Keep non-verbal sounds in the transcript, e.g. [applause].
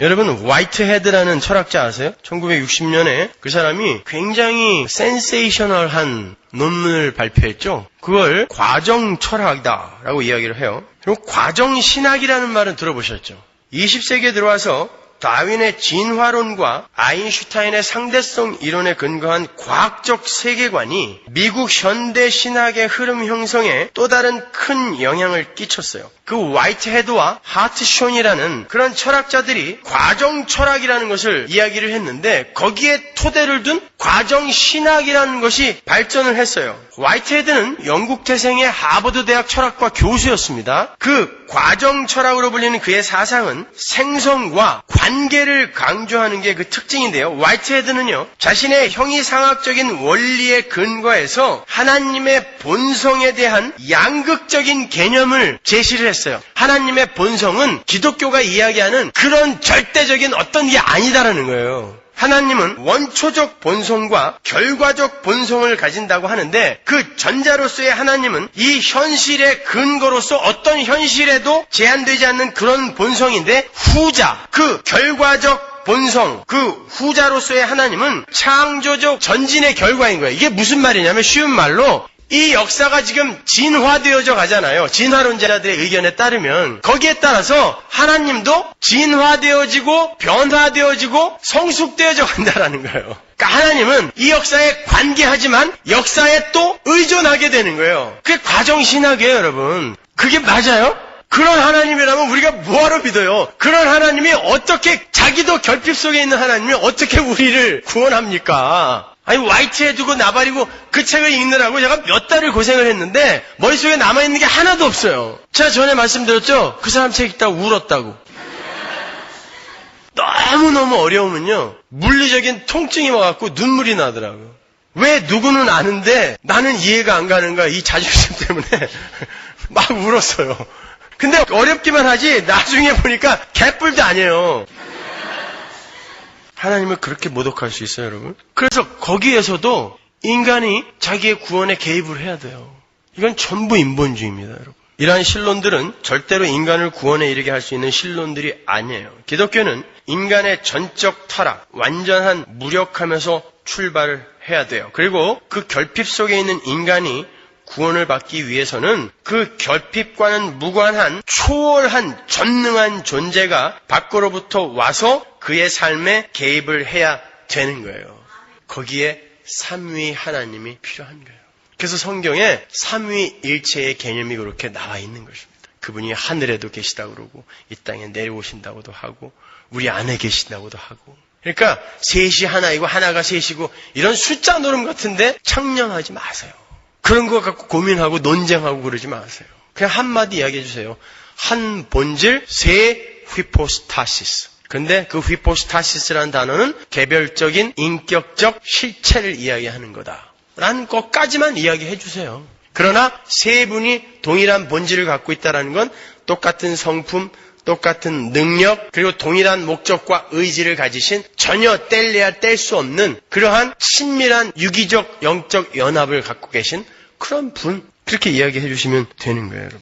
여러분 화이트헤드라는 철학자 아세요? 1960년에 그 사람이 굉장히 센세이셔널한 논문을 발표했죠. 그걸 과정 철학이다라고 이야기를 해요. 그리고 과정 신학이라는 말은 들어보셨죠? 20세기에 들어와서 다윈의 진화론과 아인슈타인의 상대성 이론에 근거한 과학적 세계관이 미국 현대 신학의 흐름 형성에 또 다른 큰 영향을 끼쳤어요. 그 화이트헤드와 하트숀이라는 그런 철학자들이 과정 철학이라는 것을 이야기를 했는데 거기에 토대를 둔 과정 신학이라는 것이 발전을 했어요. 화이트헤드는 영국 태생의 하버드 대학 철학과 교수였습니다. 그 과정 철학으로 불리는 그의 사상은 생성과 관계를 강조하는 게 그 특징인데요. 화이트헤드는요, 자신의 형이상학적인 원리에 근거해서 하나님의 본성에 대한 양극적인 개념을 제시를 했어요. 하나님의 본성은 기독교가 이야기하는 그런 절대적인 어떤 게 아니다라는 거예요. 하나님은 원초적 본성과 결과적 본성을 가진다고 하는데 그 전자로서의 하나님은 이 현실의 근거로서 어떤 현실에도 제한되지 않는 그런 본성인데 후자, 그 결과적 본성, 그 후자로서의 하나님은 창조적 전진의 결과인 거예요. 이게 무슨 말이냐면 쉬운 말로 이 역사가 지금 진화되어져 가잖아요. 진화론자들의 의견에 따르면 거기에 따라서 하나님도 진화되어지고 변화되어지고 성숙되어져 간다라는 거예요. 그러니까 하나님은 이 역사에 관계하지만 역사에 또 의존하게 되는 거예요. 그게 과정 신학이에요, 여러분. 그게 맞아요? 그런 하나님이라면 우리가 뭐하러 믿어요? 그런 하나님이 어떻게 자기도 결핍 속에 있는 하나님이 어떻게 우리를 구원합니까? 아니 화이트에 두고 나발이고 그 책을 읽느라고 제가 몇 달을 고생을 했는데 머릿속에 남아있는 게 하나도 없어요. 제가 전에 말씀드렸죠? 그 사람 책 읽다가 울었다고. 너무너무 어려우면요. 물리적인 통증이 와갖고 눈물이 나더라고요. 왜 누구는 아는데 나는 이해가 안 가는가 이 자존심 때문에 [laughs] 막 울었어요. 근데 어렵기만 하지 나중에 보니까 개뿔도 아니에요. 하나님을 그렇게 모독할 수 있어요, 여러분? 그래서 거기에서도 인간이 자기의 구원에 개입을 해야 돼요. 이건 전부 인본주의입니다, 여러분. 이러한 신론들은 절대로 인간을 구원에 이르게 할 수 있는 신론들이 아니에요. 기독교는 인간의 전적 타락, 완전한 무력함에서 출발을 해야 돼요. 그리고 그 결핍 속에 있는 인간이 구원을 받기 위해서는 그 결핍과는 무관한 초월한 전능한 존재가 밖으로부터 와서 그의 삶에 개입을 해야 되는 거예요. 거기에 삼위 하나님이 필요한 거예요. 그래서 성경에 삼위 일체의 개념이 그렇게 나와 있는 것입니다. 그분이 하늘에도 계시다고 그러고 이 땅에 내려오신다고도 하고 우리 안에 계신다고도 하고 그러니까 셋이 하나이고 하나가 셋이고 이런 숫자 노름 같은데 창념하지 마세요. 그런 거 갖고 고민하고 논쟁하고 그러지 마세요. 그냥 한마디 이야기해 주세요. 한 본질, 세 휘포스타시스. 근데 그 휘포스타시스라는 단어는 개별적인 인격적 실체를 이야기하는 거다. 라는 것까지만 이야기해 주세요. 그러나 세 분이 동일한 본질을 갖고 있다는 건 똑같은 성품, 똑같은 능력, 그리고 동일한 목적과 의지를 가지신 전혀 뗄래야 뗄 수 없는 그러한 친밀한 유기적 영적 연합을 갖고 계신 분, 그렇게 이야기해 주시면 되는 거예요. 여러분.